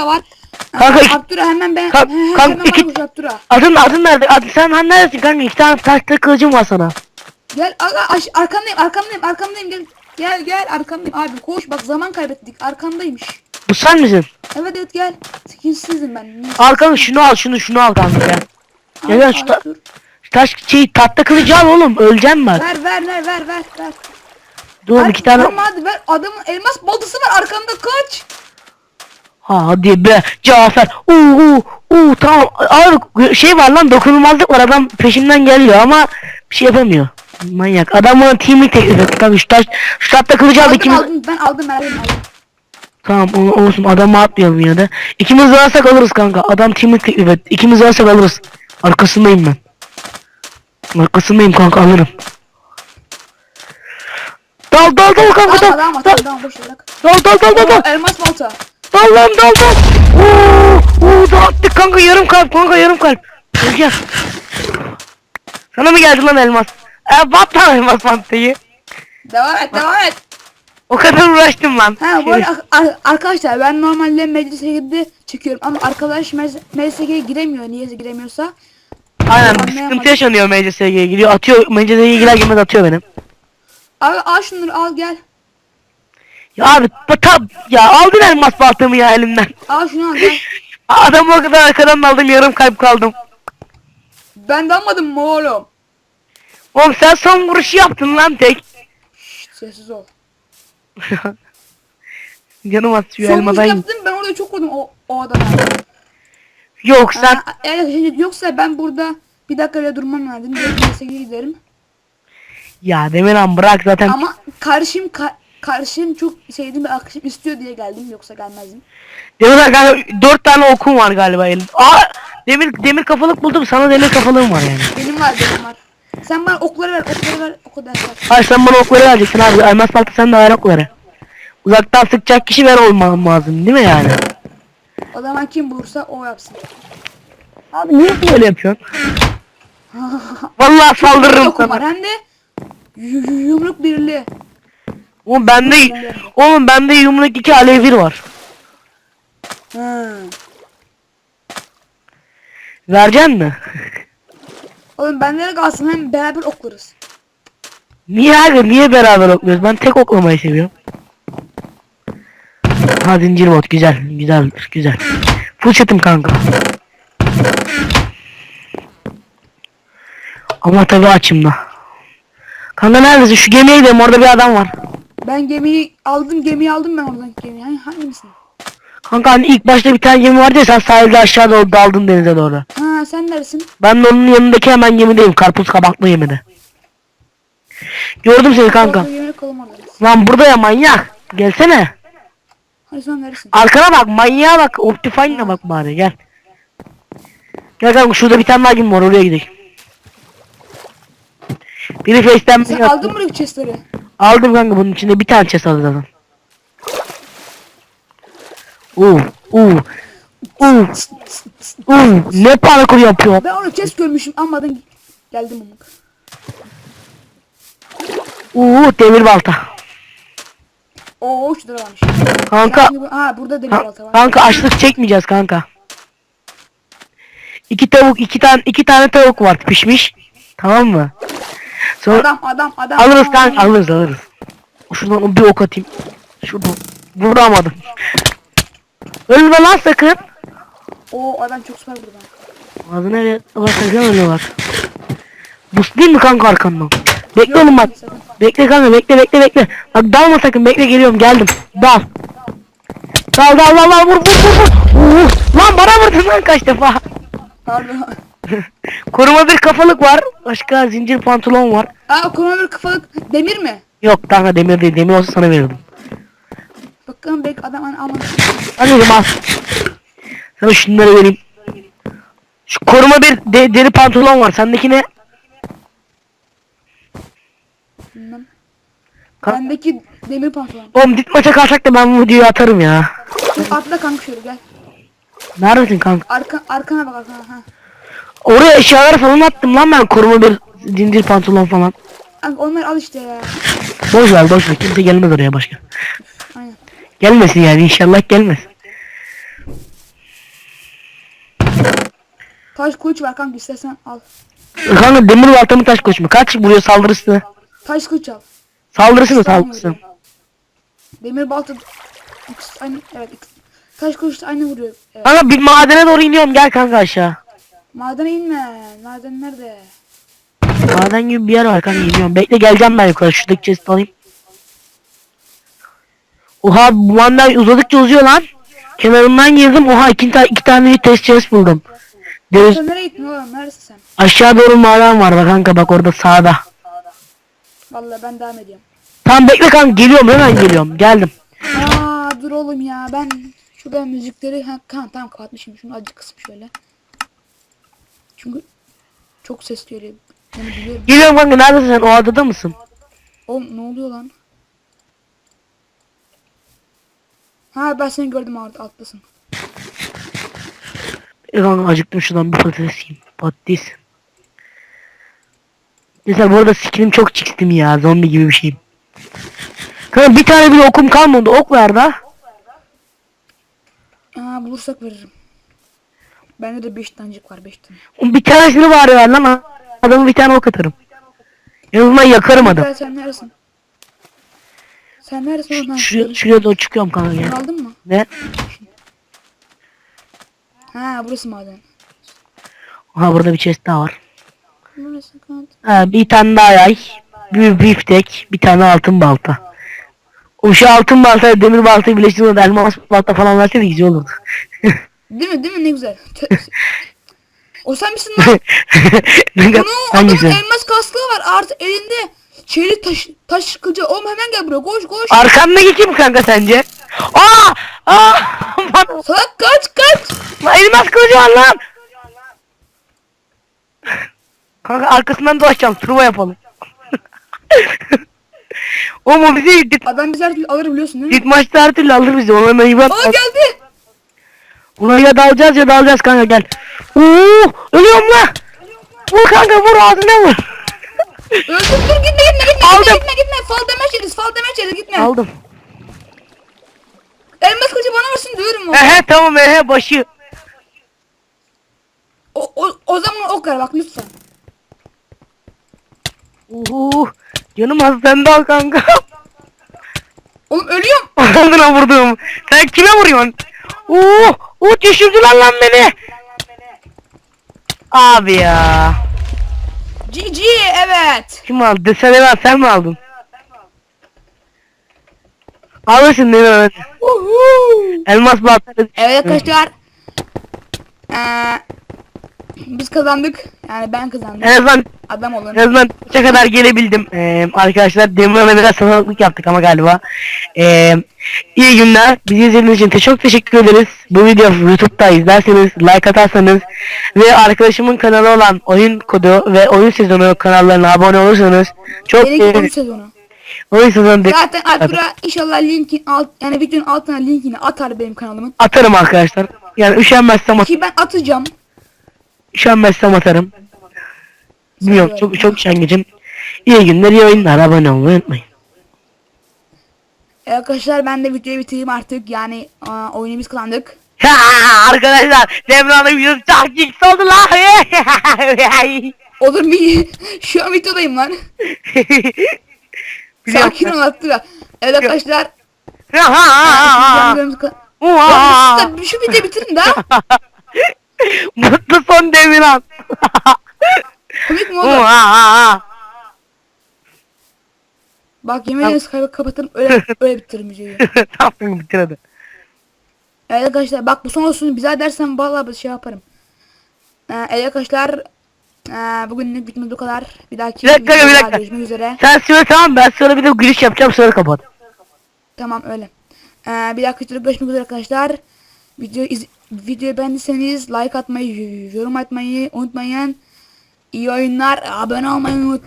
Abdurrah var. Kanka, Abdurrah hemen ben Kanka, he- he- kanka, hemen iki- Abdurrah. Adın adın nerede? Adın, sen hani neredesin kanka? İki tane taşlı kılıcım var sana. Gel aga aş, arkandayım arkandayım arkandayım gel. Gel gel arkandayım abi koş bak zaman kaybettik arkandaymış. Bu sen misin? Evet evet gel. Sekinsizim ben. Kanka şunu al şunu şunu al kanka gel. Gel gel şu ta- şu taş şey tahta kılıcı al oğlum öleceğim bak. Ver ver ver ver ver ver. Dur Ver, iki tane. Tamam hadi ver adamın elmas baltası var arkanda kaç. Ha hadi be Cafer. Uuu uuu tamam. Abi şey var lan dokunulmazlık var adam peşimden geliyor ama bir şey yapamıyor. Manyak. Adam bana team'i teklif etti. Kanka şu taş şu tahta kılıcı al Aldım aldım ben aldım verdim aldım. Tamam o- olsun adamı atmayalım yine de. İkimiz varsak alırız kanka. Adam team'i teklif etti. İkimiz varsak alırız. Arkasındayım ben. Arkasındayım kanka alırım. Dal dal dal kanka dal. Dal tamam tamam dal dal dal dal. Dal. elmas balta. Dal lan dal dal. Oo, oo dağıttık kanka yarım kalp kanka yarım kalp. Gel gel. Sana mı geldi lan elmas? E bat lan elmas pantayı. Devam et devam et. O kadar uğraştım lan. Ha bu arada ar- arkadaşlar ben normalde meclise girdi çekiyorum ama arkadaş meclis- meclise giremiyor niyeyse giremiyorsa. Aynen bir sıkıntı yaşanıyor MCS'ye gidiyor. Atıyor MCS'ye girer girmez atıyor benim. Abi al şunları al gel. Ya abi tab ya aldın elmas baltamı ya elimden. Al şunu al gel. Adamı o kadar arkadan aldım yarım kalp kaldım. Ben de almadım mı oğlum? Oğlum sen son vuruşu yaptın lan tek. Şşt, sessiz ol. Canım atıyor Son elmadan. vuruş yaptım ben orada çok vurdum o, o adama. Yok sen Aa, eğer şimdi yoksa ben burada bir dakika bile durmam lazım. Direkt meclise giderim. ya Demirhan bırak zaten. Ama karşım ka karşım çok sevdiğim bir arkadaşım istiyor diye geldim yoksa gelmezdim. Demirhan kanka dört tane okum var galiba elim. Aa demir demir kafalık buldum sana demir kafalığım var yani. Benim var benim var. Sen bana okları ver okları ver o kadar ver. Hayır sen bana okları vereceksin abi. Elmas balta sen de ayrı okları. Uzaktan sıkacak kişi ver olmam lazım değil mi yani? O zaman kim bulursa o yapsın. Abi niye böyle yapıyorsun? Vallahi saldırırım sana. hem de yu- yu- yumruk birliği. Oğlum bende oğlum bende yumruk iki alev bir var. Ha. Vereceksin mi? Oğlum bende de kalsın hem beraber oklarız. Niye abi niye beraber okluyoruz? Ben tek oklamayı seviyorum. Ha zincir bot güzel güzel güzel. Full setim kanka. Ama tabi açım da. Kanka neredesin? Şu gemiye gidelim orada bir adam var. Ben gemiyi aldım gemiyi aldım ben oradan gemiyi. Hani hangisini? Kanka hani ilk başta bir tane gemi vardı ya sen sahilde aşağı doğru daldın denize doğru. Ha sen neresin? Ben de onun yanındaki hemen gemideyim. Karpuz kabaklı gemide. Gördüm seni kanka. Orada yemek kolum orada. Lan burada ya manyak. Gelsene. Sen neresin? Arkana bak manyağa bak. Optifine'e bak bari gel. Gel kanka şurada bir tane daha gemi var oraya gidelim. Biri face'ten Sen beni attı. aldın mı bu chestleri? Aldım kanka bunun içinde bir tane chest aldı zaten. Uuu uuu uuu uuu ne parkur yapıyor. Ben orada chest görmüşüm almadan geldim onu. Uuu demir balta. Oo şurada varmış. Kanka bu- Ha burada demir balta var. kanka açlık çekmeyeceğiz kanka. İki tavuk, iki tane iki tane tavuk var pişmiş. Tamam mı? Sonra Adam adam adam. alırız kanka, alırız alırız. Şuradan bir ok atayım. Şuradan vuramadım. Ölme lan sakın. Oo adam çok süper burada. Ağzı nereye? Bak sakın ölüyorlar. Bus değil mi kanka arkamdan? Bekle oğlum bak. Bekle kanka bekle bekle bekle. Bak dalma sakın bekle geliyorum geldim. Dal. Dal dal dal dal vur vur vur vur. Lan bana vurdun lan kaç defa. Pardon. Koruma bir kafalık var. Başka zincir pantolon var. Aa korona bir kafalık demir mi? Yok kanka demir değil. Demir olsa sana verirdim. Bakalım belki adam hani almadı. Hadi oğlum al. Sana şunları vereyim. Şu koruma bir de- deri pantolon var. Sendeki ne? Bilmem. Ka- Bendeki demir pantolon. Oğlum dit maça kalsak da ben bu videoyu atarım ya. Atla kanka şöyle gel. Neredesin kanka? Arka, arkana bak arkana. Ha. Oraya eşyalar falan attım lan ben koruma bir zincir pantolon falan. Kanka onları al işte ya. Boş ver boş ver kimse gelmez oraya başka. Aynen. Gelmesin yani inşallah gelmesin. Taş kılıç var kanka istersen al. Kanka demir balta mı taş koş mu? Kaç vuruyor saldırısı? Taş kılıç al. Saldırısı mı saldırısı? Demir balta aynı evet. Taş kılıç aynı vuruyor. Evet. Kanka bir madene doğru iniyorum gel kanka aşağı. Madene inme. Maden nerede? Maden gibi bir yer var kanka iniyorum. Bekle geleceğim ben yukarı şuradaki chest alayım. Oha bu maden uzadıkça uzuyor lan. Kenarından girdim oha iki, ta iki tane test chest buldum. Deniz Sen nereye gittin oğlum? Neredesin sen? aşağı doğru maden var bak kanka bak orada sağda. Vallahi ben devam ediyorum. Tamam bekle kanka geliyorum hemen geliyorum geldim. Aa dur oğlum ya ben şurada müzikleri ha, kan tamam kapatmışım şunu azıcık kısım şöyle. Çünkü çok ses geliyor. Onu biliyorum. Geliyorum kanka neredesin sen o adada mısın? Oğlum ne oluyor lan? Ha ben seni gördüm alt, alttasın. E kanka acıktım şuradan bir patates yiyeyim. Patates. Mesela bu arada skinim çok çıktım ya zombi gibi bir şeyim. Kanka bir tane bile okum kalmadı ok ver da. Aa bulursak veririm. Bende de 5 tanecik var 5 tane. Bir tanesini bari ver lan adamı bir tane ok atarım. Azından yakarım adam. Sen neresin? Sen neresin? Ha, Şuraya, şuraya doğru çıkıyorum kanka ya. Aldın mı? Ne? Ha burası maden. Aha burada bir chest daha var. Burası kanka. Ha, bir tane daha yay. Bir biftek. Bir tane altın balta. O şu altın balta demir baltayı birleştirmeden elmas balta falan verseydi güzel olurdu. Değil mi değil mi ne güzel. O sen misin lan? Bunu adamın Hangisi? elmas kaskığı var artı elinde şeyli taş taş kılıcı. Oğlum hemen gel buraya koş koş. Arkandaki kim kanka sence? Aa! Aa! Bana Salak kaç kaç. lan elmas kılıcı var lan. Kanka arkasından dolaşacağım. Turbo yapalım. Oğlum o bizi git, Adam bizi her türlü alır biliyorsun değil mi? git maçta her türlü alır bizi. Ona bak. Aa geldi. Ulan ya dalacağız ya dalacağız kanka gel. Oo, ölüyorum lan. Vur kanka vur ağzına vur. Öldüm dur gitme gitme gitme Aldım. gitme gitme gitme. Fall damage yeriz fall damage yeriz gitme. Aldım. Elmas kılıcı bana versin diyorum o. Ehe tamam ehe başı. O, o, o zaman ok ver bak lütfen. Uhu. Canım az sen de al kanka. Oğlum ölüyorum. Ağzına vurdum. Sen kime vuruyorsun? Oo, o düşürdüler lan beni. Abi ya. GG evet. Kim aldı? Sen Evan sen mi aldın? Alırsın değil mi Mehmet? Uhu. Elmas baltayla Evet arkadaşlar. Ee, biz kazandık. Yani ben kazandım. en azından Adam olun. en azından kaça kadar gelebildim. Ee, arkadaşlar Demirhan'a biraz sanatlık yaptık ama galiba. Ee, iyi günler. Bizi izlediğiniz için çok teşekkür ederiz. Bu videoyu YouTube'da izlerseniz, like atarsanız ve arkadaşımın kanalı olan Oyun Kodu ve Oyun Sezonu kanallarına abone olursanız çok Yeni oyun sezonu. Oyun Sezonu de- Zaten Alpura inşallah linkin alt yani videonun altına linkini atar benim kanalımın. atarım arkadaşlar. Yani üşenmezsem, at Ki ben atacağım. Üşenmezsem atarım. Bilmiyorum çok çok üşengecim. İyi günler, iyi oyunlar. Abone olmayı unutmayın. Ee, arkadaşlar ben de videoyu bitireyim artık. Yani aa, oyunu biz kazandık. Ha, arkadaşlar Demirhan'ın videosu çok ciks oldu lan. Olur bir şu an videodayım lan. Sakin ol Alpura. Evet arkadaşlar. videolarımızı ka- Ya siz de şu videoyu bitirin de. Mutlu son Demirhan. Komik mi olur? Bak yemin ederim Skype'ı kapatırım öyle, öyle bitiririm videoyu. tamam bitir hadi. Evet arkadaşlar bak bu son olsun bize dersen vallahi bir şey yaparım. Ee, evet arkadaşlar ee, bugünlük bitmedi bu kadar. Bir dahaki Bir dakika, bir dakika. görüşmek üzere. Sen söyle tamam ben sonra bir de giriş yapacağım sonra kapat. Tamam öyle. Ee, bir dahaki görüşmek üzere arkadaşlar. Video iz videoyu beğendiyseniz like atmayı, yorum atmayı unutmayın. İyi oyunlar. Abone olmayı unutmayın.